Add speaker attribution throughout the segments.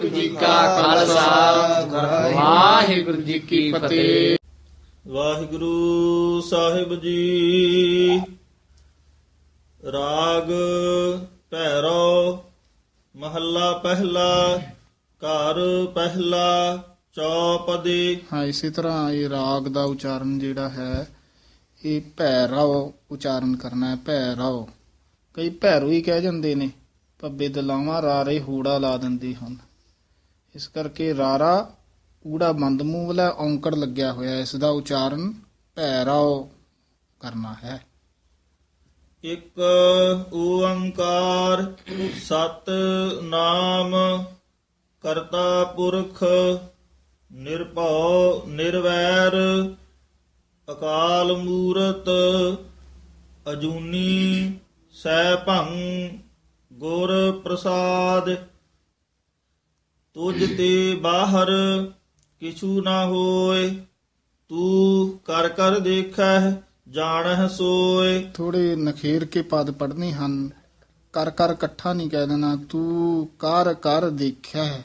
Speaker 1: ਵਾਹਿਗੁਰੂ ਜੀ ਕਾ ਖਾਲਸਾ। ਵਾਹਿਗੁਰੂ ਜੀ ਕੀ ਫਤਿਹ।
Speaker 2: ਵਾਹਿਗੁਰੂ ਸਾਹਿਬ ਜੀ। ਰਾਗ ਭੈਰੋ ਮਹੱਲਾ ਪਹਿਲਾ ਘਰ ਪਹਿਲਾ ਚੌਪਦੀ।
Speaker 3: ਹਾਂ ਇਸੇ ਤਰ੍ਹਾਂ ਇਹ ਰਾਗ ਦਾ ਉਚਾਰਨ ਜਿਹੜਾ ਹੈ ਇਹ ਭੈਰਵ ਉਚਾਰਨ ਕਰਨਾ ਹੈ ਭੈਰਵ ਕਈ ਭੈਰੋ ਹੀ ਕਹਿ ਜਾਂਦੇ ਨੇ ਪੱਬੇ ਦਲਾਵਾਂ ਰਾਰੇ ਹੂੜਾ ਲਾ ਦਿੰਦੇ ਹਨ। ਇਸ ਕਰਕੇ ਰਾਰਾ ਊੜਾ ਬੰਦ ਮੂੰਹ ਔਂਕੜ ਲੱਗਿਆ ਹੋਇਆ ਹੈ। ਇਸ ਦਾ ਉਚਾਰਨ ਭੈਰਵ ਕਰਨਾ ਹੈ
Speaker 2: ਇੱਕ ਓੰਕਾਰ ਸਤ ਨਾਮ ਕਰਤਾ ਪੁਰਖ ਨਿਰਭਉ ਨਿਰਵੈਰ ਅਕਾਲ ਮੂਰਤ ਅਜੂਨੀ ਸੈਭੰ ਗੁਰ ਪ੍ਰਸਾਦ ਤੁਝ ਤੇ ਬਾਹਰ ਕਿਛੂ ਨਾ ਹੋਏ ਤੂੰ ਕਰ ਕਰ ਦੇਖੈ ਜਾਣਹਿ ਸੋਏ।
Speaker 3: ਥੋੜੇ ਨਖੇਰ ਕੇ ਪਦ ਪੜਨੇ ਹਨ ਕਰ ਕਰ ਇਕੱਠਾ ਨਹੀਂ ਕਹਿ ਦੇਣਾ ਤੂੰ ਕਰ ਕਰ ਦੇਖਿਆ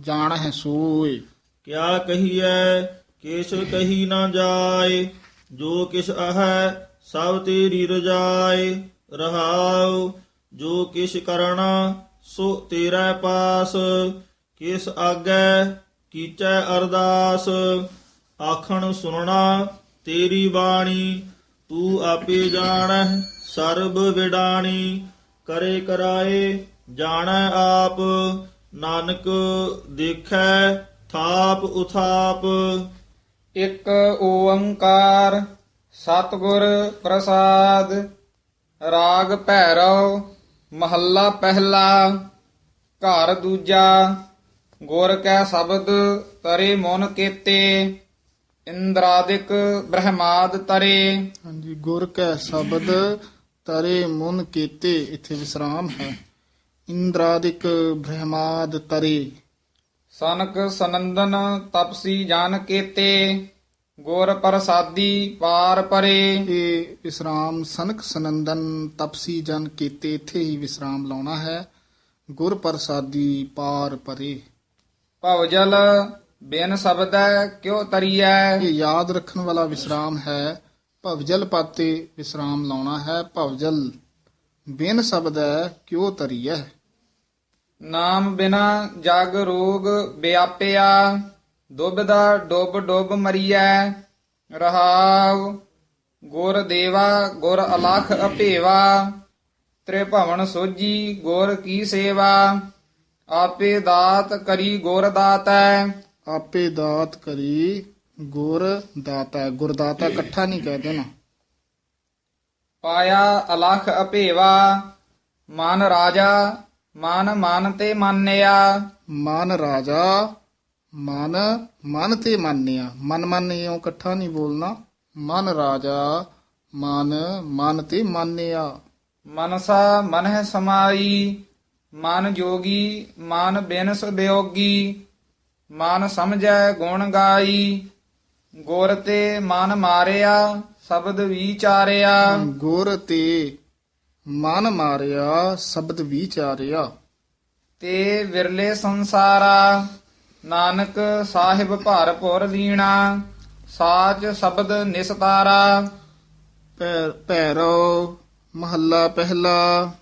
Speaker 3: ਜਾਣ ਹੈ ਸੋਏ।
Speaker 2: ਕਿਆ ਕਹੀਐ ਕਿਛ ਕਹੀ ਨਾ ਜਾਏ ਜੋ ਕਿਛ ਆਹੈ ਸਭ ਤੇਰੀ ਰਜਾਏ ਰਹਾਉ ਜੋ ਕਿਛ ਕਰਣਾ ਸੋ ਤੇਰਾ ਪਾਸ, ਕਿਸ ਆਗੈ ਕੀਚੈ ਅਰਦਾਸ? ਆਖਣ ਸੁਣਨਾ ਤੇਰੀ ਬਾਣੀ, ਤੂੰ ਆਪੇ ਜਾਣੈ ਸਰਬ ਵਿਡਾਣੀ। ਕਰੇ ਕਰਾਏ ਜਾਣੈ ਆਪ, ਨਾਨਕ ਦੇਖੈ ਥਾਪ ਉਥਾਪ।
Speaker 4: ਇਕ ਓੰਕਾਰ ਸਤਿਗੁਰ ਪ੍ਰਸਾਦ, ਰਾਗ ਭੈਰਵ ਮਹੱਲਾ ਪਹਿਲਾ ਘਰ ਦੂਜਾ ਗੁਰ ਕੈ ਸ਼ਬਦ ਤਰੇ ਮਨ ਕੀਤੇ ਇੰਦਰਾਦਿਕ ਬ੍ਰਹਮਾਦ ਤਰੇ।
Speaker 3: ਹਾਂਜੀ ਗੁਰ ਕੈ ਸ਼ਬਦ ਤਰੇ ਮੁਨ ਕੀਤੇ ਇੱਥੇ ਵਿਸਰਾਮ ਹੈ। ਇੰਦਰਾਦਿਕ ਬ੍ਰਹਮਾਦ ਤਰੇ।
Speaker 4: ਸਨਕ ਸਨੰਦਨ ਤਪਸੀ ਜਨ ਕੀਤੇ। ਗੁਰ ਪ੍ਰਸਾਦੀ ਪਾਰ ਪਰੇ।
Speaker 3: ਇਹ ਵਿਸਰਾਮ ਸਨਕ ਸਨੰਦਨ ਤਪਸੀ ਜਨ ਕੀਤੇ ਇੱਥੇ ਹੀ ਵਿਸਰਾਮ ਲਾਉਣਾ ਹੈ। ਗੁਰ ਪ੍ਰਸਾਦੀ ਪਾਰ ਪਰੇ।
Speaker 4: ਭਵਜਲ ਬਿਨ ਸ਼ਬਦੈ ਕਿਉ ਤਰੀਐ?
Speaker 3: ਇਹ ਯਾਦ ਰੱਖਣ ਵਾਲਾ ਵਿਸਰਾਮ ਹੈ। ਭਵਜਲ ਪਾਤੇ ਵਿਸਰਾਮ ਲਾਉਣਾ ਹੈ। ਭਵਜਲ ਬਿਨ ਸ਼ਬਦ ਕਿਉ ਤਰੀਐ?
Speaker 4: ਨਾਮ ਬਿਨਾ ਜਗ ਰੋਗ ਵਿਆਪਿਆ। ਦੁਬਦਾ ਡੁੱਬ ਡੁੱਬ ਮਰੀਐ ਰਹਾਉ ਗੁਰ ਦੇਵਾ ਗੁਰ ਅਲਖ ਅਭੇਵਾ ਤ੍ਰਿਭਵਨ ਸੋਜੀ ਗੁਰ ਕੀ ਸੇਵਾ ਆਪੇ ਦਾਤ ਕਰੀ ਗੁਰ ਦਾਤੈ।
Speaker 3: ਆਪੇ ਦਾਤ ਕਰੀ ਗੁਰ ਦਾਤਾ ਗੁਰਦਾਤਾ ਇਕੱਠਾ ਨਹੀਂ ਕਹਿ ਦੇਣਾ।
Speaker 4: ਪਾਇਆ ਅਲਖ ਅਭੇਵਾ ਮਨ ਰਾਜਾ ਮਨ ਮਨ ਤੇ ਮੰਨਿਆ।
Speaker 3: ਮਨ ਰਾਜਾ ਮਨ ਮਨ ਤੇ ਮੰਨਿਆ। ਮਨ ਮਨ ਇਉਂ ਇਕੱਠਾ ਨਹੀਂ ਬੋਲਣਾ। ਮਨ ਰਾਜਾ ਮਨ ਮਨ ਤੇ ਮੰਨਿਆ।
Speaker 4: ਮਨਸਾ ਮਨਹਿ ਸਮਾਈ। ਮਨ ਜੋਗੀ ਮਨ ਬਿਨਸ ਬਿਯੋਗੀ ਮਨ ਸਮਝੈ ਗੁਣ ਗਾਈ। ਗੁਰ ਤੇ ਮਨ ਮਾਰਿਆ ਸ਼ਬਦ ਵਿਚਾਰਿਆ।
Speaker 3: ਗੁਰ ਤੇ ਮਨ ਮਾਰਿਆ ਸ਼ਬਦ ਵਿਚਾਰਿਆ।
Speaker 4: ਤੇ ਵਿਰਲੇ ਸੰਸਾਰਾ। ਨਾਨਕ ਸਾਹਿਬ ਭਰਪੁਰ ਲੀਣਾ ਸਾਚ ਸ਼ਬਦ ਨਿਸਤਾਰਾ।
Speaker 3: ਭੈਰੋ, ਮਹੱਲਾ ਪਹਿਲਾ।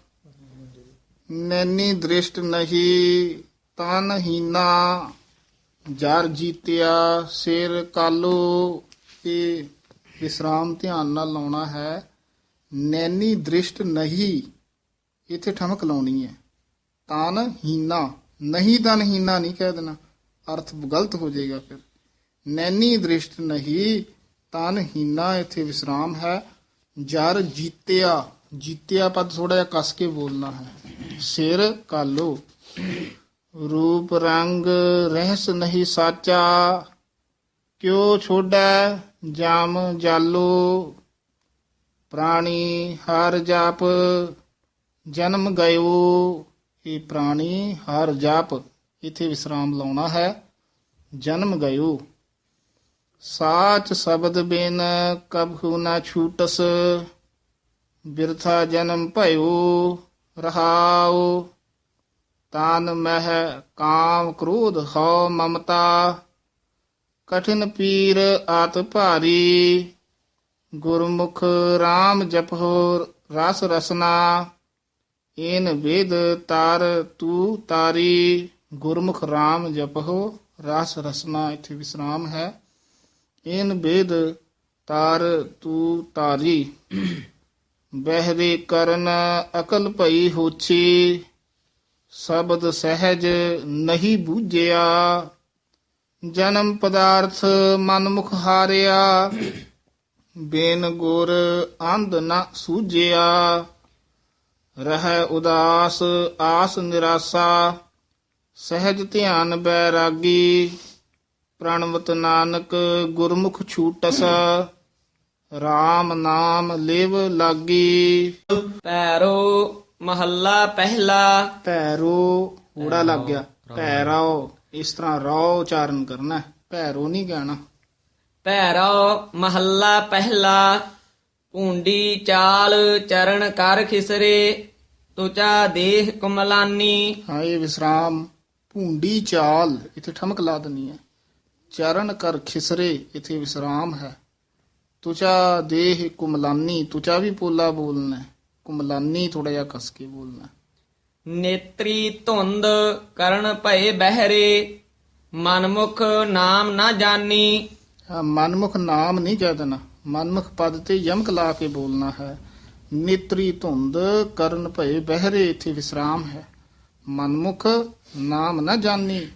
Speaker 3: ਨੈਨੀ ਦ੍ਰਿਸ਼ਟ ਨਹੀਂ ਤਨ ਹੀਨਾ ਜਰ ਜੀਤਿਆ ਸਿਰ ਕਾਲੋ ਇਹ ਵਿਸਰਾਮ ਧਿਆਨ ਨਾਲ ਲਾਉਣਾ ਹੈ। ਨੈਨੀ ਦ੍ਰਿਸ਼ਟ ਨਹੀਂ, ਇੱਥੇ ਠਮਕ ਲਾਉਣੀ ਹੈ। ਤਨ ਹੀਨਾ ਨਹੀਂ ਤਨ ਹੀਨਾ ਨਹੀਂ ਕਹਿ ਦੇਣਾ। ਅਰਥ ਗਲਤ ਹੋ ਜਾਏਗਾ ਫਿਰ ਨੈਨੀ ਦ੍ਰਿਸ਼ਟ ਨਹੀਂ ਤਨ ਹੀਨਾ ਇੱਥੇ ਵਿਸਰਾਮ ਹੈ ਜਰ ਜੀਤਿਆ ਜੀਤਿਆ ਪਦ ਥੋੜਾ ਜਿਹਾ ਕਸ ਕੇ ਬੋਲਣਾ ਹੈ ਸਿਰ ਕਾਲੋ ਰੂਪ ਰੰਗ ਰਹਿਸ ਨਹੀਂ ਸਾਚਾ ਕਿਉ ਛੋੜੈ ਜਾਮ ਜਾਲੋ ਪ੍ਰਾਣੀ ਹਰ ਜਾਪ ਜਨਮ ਗਇਓ ਇਹ ਪ੍ਰਾਣੀ ਹਰ ਜਾਪ ਇਥੇ ਵਿਸਰਾਮ ਲਾਉਣਾ ਹੈ। ਜਨਮ ਗਇਓ। ਸਾਚ ਸ਼ਬਦ ਬਿਨ ਕਬਹੂ ਨਾ ਛੂਟਸ, ਬਿਰਥਾ ਜਨਮ ਭਇਓ, ਰਹਾਉ। ਤਾਨ ਮਹਿ ਕਾਮ ਕ੍ਰੋਧ ਹਉ ਮਮਤਾ। ਕਠਿਨ ਪੀਰ ਆਤ ਭਾਰੀ, ਗੁਰਮੁਖ RAM ਜਪੋ ਰਸ ਰਸਨਾ। ਏਨ ਵੇਦ ਤਾਰ ਤੂ ਤਾਰੀ। ਗੁਰਮੁਖ RAM ਜਪੋ ਰਸ ਰਸਨਾ ਇੱਥੇ ਵਿਸਰਾਮ ਹੈ। ਇਨ ਬੇਦ ਤਾਰ ਤੂ ਤਾਰੀ ਬਹਿਰੇ ਕਰਨ ਅਕਲ ਭਈ ਹੋਛੀ, ਸ਼ਬਦ ਸਹਿਜ ਨਹੀਂ ਬੂਝਿਆ, ਜਨਮ ਪਦਾਰਥ ਮਨ ਮੁਖ ਹਾਰਿਆ, ਬੇਨ ਗੁਰ ਅੰਧ ਨਾ ਸੂਝਿਆ, ਰਹਿ ਉਦਾਸ ਆਸ ਨਿਰਾਸਾ ਸਹਿਜ ਧਿਆਨ ਬੈਰਾਗੀ ਪ੍ਰਣਵਤ ਨਾਨਕ ਗੁਰਮੁਖ ਛੂਟਸ RAM ਨਾਮ ਲਿਵ ਲਾਗੀ।
Speaker 1: ਪੈਰੋ ਮਹੱਲਾ ਪਹਿਲਾ।
Speaker 3: ਭੈਰੋ ਊੜਾ ਲੱਗ ਗਿਆ। ਭੈਰੋ ਇਸ ਤਰ੍ਹਾਂ ਰੋ ਉਚਾਰਨ ਕਰਨਾ ਹੈ। ਭੈਰੋ ਨਹੀਂ ਕਹਿਣਾ
Speaker 1: ਪੈਰੋ ਮਹੱਲਾ ਪਹਿਲਾ ਭੂੰਡੀ ਚਾਲ ਚਰਨ ਕਰ ਖਿਸਰੇ ਤੁਚਾ ਦੇਹ ਕੁਮਲਾਨੀ।
Speaker 3: ਹਾਂ ਇਹ ਵਿਸਰਾਮ। ਭੂੰਡੀ ਚਾਲ ਇੱਥੇ ਠਮਕ ਲਾ ਦਨੀ ਹੈ ਚਰਨ ਕਰ ਖਿਸਰੇ ਇੱਥੇ ਵਿਸਰਾਮ ਹੈ। ਤੁਚਾ ਦੇਹ ਕੁਮਲਾਨੀ ਤੁਚਾ ਵੀ ਪੋਲਾ ਬੋਲਣਾ। ਕੁਮਲਾਨੀ ਥੋੜਾ ਜਿਹਾ ਕਸ ਕੇ ਬੋਲਣਾ।
Speaker 1: ਨੇਤਰੀ ਧੁੰਦ ਕਰਨ ਭਏ ਬਹਿਰੇ ਮਨਮੁਖ ਨਾਮ ਨਾ ਜਾਣੀ
Speaker 3: ਮਨਮੁਖ ਨਾਮ ਨਹੀਂ ਦੇਣਾ। ਮਨਮੁਖ ਪਦ ਤੇ ਯਮਕ ਲਾ ਕੇ ਬੋਲਣਾ ਹੈ। ਨੇਤਰੀ ਧੁੰਦ ਕਰਨ ਭਏ ਬਹਿਰੇ ਇੱਥੇ ਵਿਸਰਾਮ ਹੈ। ਮਨਮੁਖ ਨਾਮ ਨਾ ਜਾਣੀ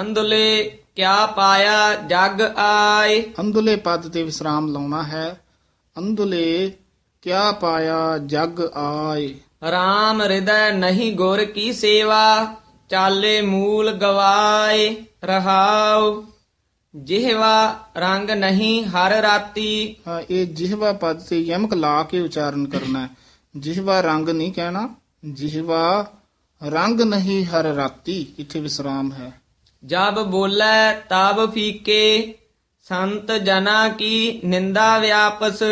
Speaker 1: ਅੰਧਲੇ ਕਿਆ ਪਾਇਆ ਜਗ ਆਏ।
Speaker 3: ਅੰਧਲੇ ਪਦ ਤੇ ਵਿਸਰਾਮ ਲਾਉਣਾ ਹੈ। ਅੰਧਲੇ ਕਿਆ ਪਾਇਆ ਜਗ ਆਏ।
Speaker 1: RAM ਹਿਰਦੈ ਨਹੀਂ ਗੁਰ ਕੀ ਸੇਵਾ ਚਾਲੇ ਮੂਲ ਗਵਾਏ ਰਹਾਉ। ਜਿਹਵਾ ਰੰਗ ਨਹੀਂ ਹਰ ਰਾਤੀ।
Speaker 3: ਹਾਂ ਇਹ ਜਿਹਵਾ ਪਦ ਤੇ ਯਮਕ ਲਾ ਕੇ ਉਚਾਰਨ ਕਰਨਾ ਹੈ। ਜਿਹਵਾ ਰੰਗ ਨਹੀਂ ਕਹਿਣਾ ਜਿਹਵਾ ਰੰਗ ਨਹੀਂ ਹਰ ਰਾਤੀ, ਇੱਥੇ ਵਿਸਰਾਮ ਹੈ।
Speaker 1: ਜਬ ਬੋਲੇ ਤਬ ਫੀਕੇ, ਸੰਤ ਜਨਾ ਕੀ ਨਿੰਦਾ ਵਿਆਪਸ,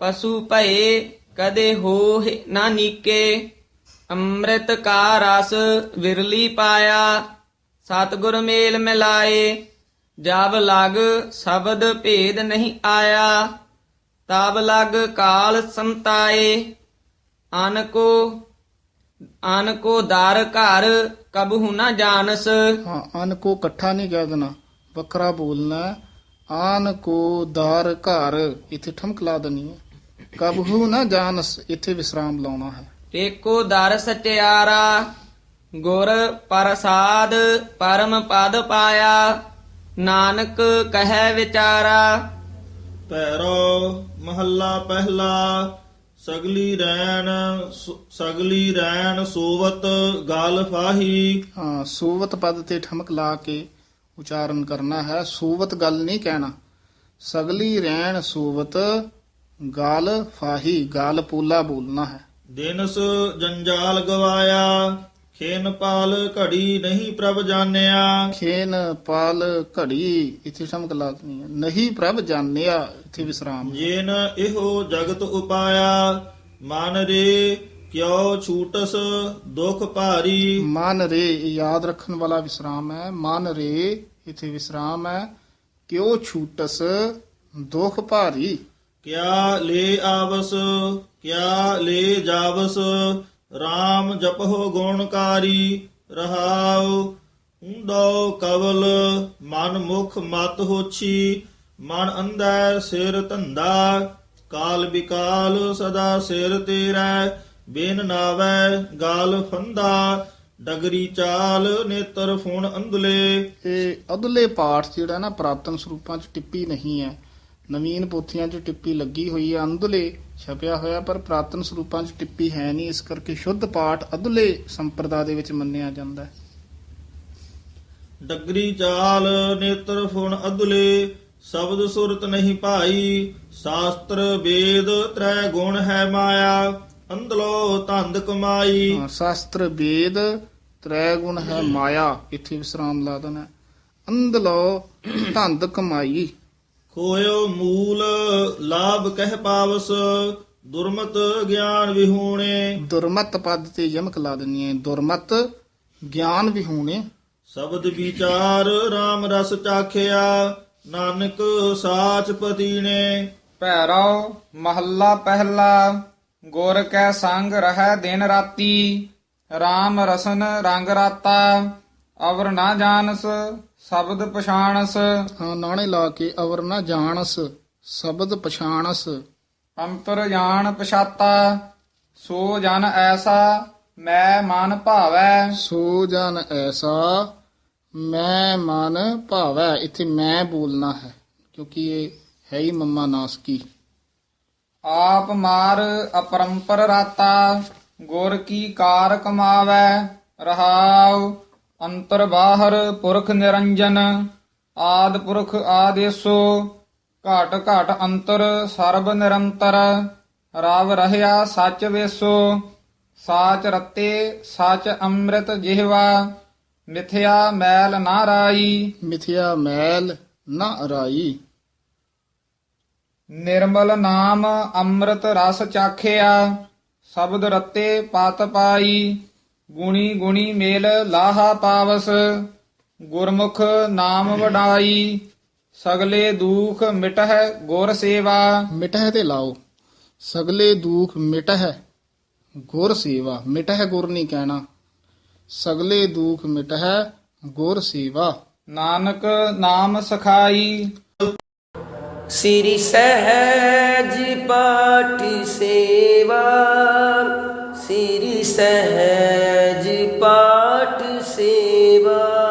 Speaker 1: ਪਸ਼ੂ ਭਏ ਕਦੇ ਹੋਹਿ ਨਾ ਨੀਕੇ। ਅੰਮ੍ਰਿਤ ਕਾ ਰਸ ਵਿਰਲੀ ਪਾਇਆ, ਸਤਿਗੁਰ ਮੇਲ ਮਿਲਾਏ। ਜਬ ਲਗ ਸ਼ਬਦ ਭੇਦ ਨਹੀਂ ਆਇਆ, ਤਬ ਲਗ ਕਾਲ ਸੰਤਾਏ। ਅਨ ਕੋ ਅਨ ਕੋ ਦਰ ਘਰ ਕਬਹੁ ਨਾ ਜਾਣਸ।
Speaker 3: ਹਾਂ ਅਨ ਕੋ ਇਕੱਠਾ ਨਹੀਂ ਕਹਿ ਦੇਣਾ। ਵੱਖਰਾ ਬੋਲਣਾ। ਆਨ ਕੋ ਦਾਰ ਘਰ ਇੱਥੇ ਠਮਕ ਲਾ ਦੇਣੀ ਹੈ। ਕਬਹੂ ਨਾ ਜਾਣਸ ਇੱਥੇ ਵਿਸਰਾਮ ਲਾਉਣਾ ਹੈ।
Speaker 1: ਏਕੋ ਦਰ ਸਚਿਆਰਾ ਗੁਰ ਪ੍ਰਸਾਦ ਪਰਮ ਪਦ ਪਾਇਆ। ਨਾਨਕ ਕਹੈ ਵਿਚਾਰਾ।
Speaker 2: ਪੈਰੋ ਮਹੱਲਾ ਪਹਿਲਾ ਸਗਲੀ ਰੈਣ ਸਗਲੀ ਰੈਣ ਸੋਵਤ ਗਲ ਫਾਹੀ।
Speaker 3: ਹਾਂ ਸੋਵਤ ਪਦ ਤੇ ਠਮਕ ਲਾ ਕੇ ਉਚਾਰਨ ਕਰਨਾ ਹੈ। ਸੋਵਤ ਗੱਲ ਨਹੀਂ ਕਹਿਣਾ। ਸਗਲੀ ਰਹਿਣ ਸੋਵਤ ਗਾਲ ਫਾਹੀ। ਗਾਲ ਪੂਲਾ ਬੋਲਣਾ ਹੈ।
Speaker 2: ਦਿਨਸ ਜੰਜਾਲ ਗਵਾਇਆ। ਖੇਨ ਪਾਲ ਘੜੀ ਨਹੀਂ ਪ੍ਰਭ ਜਾਣਿਆ।
Speaker 3: ਖੇਨ ਪਾਲ ਘੜੀ ਇੱਥੇ ਠਮਕ ਲਾ ਦੇਣੀ ਹੈ। ਨਹੀਂ ਪ੍ਰਭ ਜਾਣਿਆ ਇੱਥੇ ਵਿਸਰਾਮ
Speaker 2: ਜੇਨ ਇਹੋ ਜਗਤ ਉਪਾਇਆ ਮਨ ਰੇ ਕਿਉ ਛੂਟਸ ਦੁਖ ਭਾਰੀ।
Speaker 3: ਮਨ ਰੇ ਯਾਦ ਰੱਖਣ ਵਾਲਾ ਵਿਸਰਾਮ ਹੈ। ਮਨ ਰੇ ਇੱਥੇ ਵਿਸਰਾਮ ਹੈ। ਕਿਉ ਛੂਟਸ ਦੁਖ ਭਾਰੀ।
Speaker 2: ਕਿਆ ਲੈ ਆਵਸ ਕਿਆ ਲੈ ਜਾਵਸ RAM ਜਪਹੁ ਗੁਣਕਾਰੀ ਰਹਾਉ। ਉਂਦੋ ਕਵਲ, ਮਨ ਮੁਖ ਮਤ ਹੋਛੀ। ਮਨ ਅੰਦਰ ਸਿਰ ਧੰਦਾ, ਕਾਲ ਵਿਕਾਲ ਸਦਾ ਸਿਰ ਤੇਰਾ। ਬੇਨ ਨਾਵੈ ਗਾਲ ਫੰਦਾ, ਡਗਰੀ ਚਾਲ ਨੇਤਰ ਫੁਣ ਅੰਧਲੇ।
Speaker 3: ਇਹ ਅਦਲੇ ਪਾਠ ਜਿਹੜਾ ਨਾ ਪ੍ਰਾਤਨ ਸਰੂਪਾਂ 'ਚ ਟਿੱਪੀ ਨਹੀਂ ਹੈ। ਨਵੀਨ ਪੋਥੀਆਂ 'ਚ ਟਿੱਪੀ ਲੱਗੀ ਹੋਈ ਹੈ ਅੰਦਲੇ ਛਪਿਆ ਹੋਇਆ ਪਰ ਪ੍ਰਾਤਨ ਸਰੂਪਾਂ 'ਚ ਟਿੱਪੀ ਹੈ ਨਹੀਂ ਇਸ ਕਰਕੇ ਸ਼ੁੱਧ ਪਾਠ ਅਦਲੇ ਸੰਪਰਦਾ ਦੇ ਵਿੱਚ ਮੰਨਿਆ ਜਾਂਦਾ ਹੈ।
Speaker 2: ਡਗਰੀ ਚਾਲ ਨੇਤਰ ਫੁਣ ਅਦਲੇ ਸ਼ਬਦ ਸੁਰਤ ਨਹੀਂ ਭਾਈ ਸ਼ਾਸਤਰ ਵੇਦ ਤ੍ਰੈ ਗੁਣ ਹੈ ਮਾਇਆ ਅੰਦਲੋ ਧੰਦ ਕਮਾਈ।
Speaker 3: ਸ਼ਾਸਤਰ ਵੇਦ ਤ੍ਰੈ ਗੁਣ ਹੈ ਮਾਇਆ ਇੱਥੇ ਵਿਸਰਾਮ ਲਾ ਦੇਣਾ ਹੈ। ਅੰਧਲੋ ਧੰਦ ਕਮਾਈ।
Speaker 2: ਖੋਇਓ ਮੂਲ ਲਾਭ ਕਹਿ ਪਾਵਸ ਦੁਰਮਤ ਗਿਆਨ ਵਿਹੂਣੇ।
Speaker 3: ਦੁਰਮਤ ਪਦ ਤੇ ਯਮਕ ਲਾ ਦੇਣੀ ਹੈ ਦੁਰਮਤ ਗਿਆਨ ਵਿਹੂਣੇ।
Speaker 2: ਸ਼ਬਦ ਵਿਚਾਰ RAM ਰਸ ਚਾਖਿਆ ਨਾਨਕ ਸਾਚ ਪਤੀ ਨੇ
Speaker 4: ਭੈਰਵ ਮਹੱਲਾ ਪਹਿਲਾ ਗੁਰ ਕੈ ਸੰਗ ਰਹਿ ਦਿਨ ਰਾਤੀ। RAM ਰਸਨ ਰੰਗ ਰਾਤਾ ਅਵਰ ਨਾ ਜਾਣਸ ਸ਼ਬਦ ਪਛਾਣਸ।
Speaker 3: ਹਾਂ ਨਾਣੇ ਲਾ ਕੇ ਅਵਰ ਨਾ ਜਾਣਸ ਸ਼ਬਦ ਪਛਾਣਸ।
Speaker 4: ਅੰਤਰ ਜਾਣ ਪਛਾਤਾ ਸੋ ਜਨ ਐਸਾ ਮੈਂ ਮਨ ਭਾਵੈ।
Speaker 3: ਸੋ ਜਨ ਐਸਾ ਮੈਂ ਮਨ ਭਾਵੈ। ਇੱਥੇ ਮੈਂ ਬੋਲਣਾ ਹੈ ਕਿਉਂਕਿ ਇਹ ਹੈ ਹੀ ਮੰਮਾ ਨਾਸ ਕੀ
Speaker 4: ਆਪ ਮਾਰ ਅਪਰੰਪਰ ਰਾਤਾ ਗੁਰ ਕੀ ਕਾਰ ਕਮਾਵੈ ਰਹਾਉ ਅੰਤਰ ਬਾਹਰ ਪੁਰਖ ਨਿਰੰਜਨ ਆਦ ਪੁਰਖ ਆਦੇਸੋ ਘਟ ਘਟ ਅੰਤਰ ਸਰਬ ਨਿਰੰਤਰ ਰਵ ਰਹਿਆ ਸੱਚ ਵੇਸੋ ਸਾਚ ਰਤੇ ਸੱਚ ਅੰਮ੍ਰਿਤ ਜਿਹਵਾ ਮਿਥਿਆ ਮੈਲ ਨਾ ਰਾਈ।
Speaker 3: ਮਿਥਿਆ ਮੈਲ ਨਾ ਅਰਾਈ
Speaker 4: ਨਿਰਮਲ ਨਾਮ ਅੰਮ੍ਰਿਤ ਰਸ ਚਾਖਿਆ ਸ਼ਬਦ ਰਤੇ ਪਤ ਪਾਈ। ਗੁਣੀ ਗੁਣੀ ਮੇਲ ਲਾਹਾ ਪਾਵਸ ਗੁਰਮੁਖ ਨਾਮ ਵਡਾਈ ਸਗਲੇ ਦੁਖ ਮਿਟਹਿ ਗੁਰ ਸੇਵਾ।
Speaker 3: ਮਿਟਹਿ ਤੇ ਲਾਓ। ਸਗਲੇ ਦੁਖ ਮਿਟਹਿ ਗੁਰ ਸੇਵਾ। ਮਿਟਹਿ ਗੁਰ ਨਹੀਂ ਕਹਿਣਾ। ਸਗਲੇ ਦੁਖ ਮਿਟਹਿ ਗੁਰ ਸੇਵਾ।
Speaker 4: ਨਾਨਕ ਨਾਮ ਸਖਾਈ।
Speaker 5: ਸ੍ਰੀ ਸਹਿਜ ਪਾਠ ਸੇਵਾ। ਸਿਰ ਸਹਿਜ ਪਾਠ ਸੇਵਾ।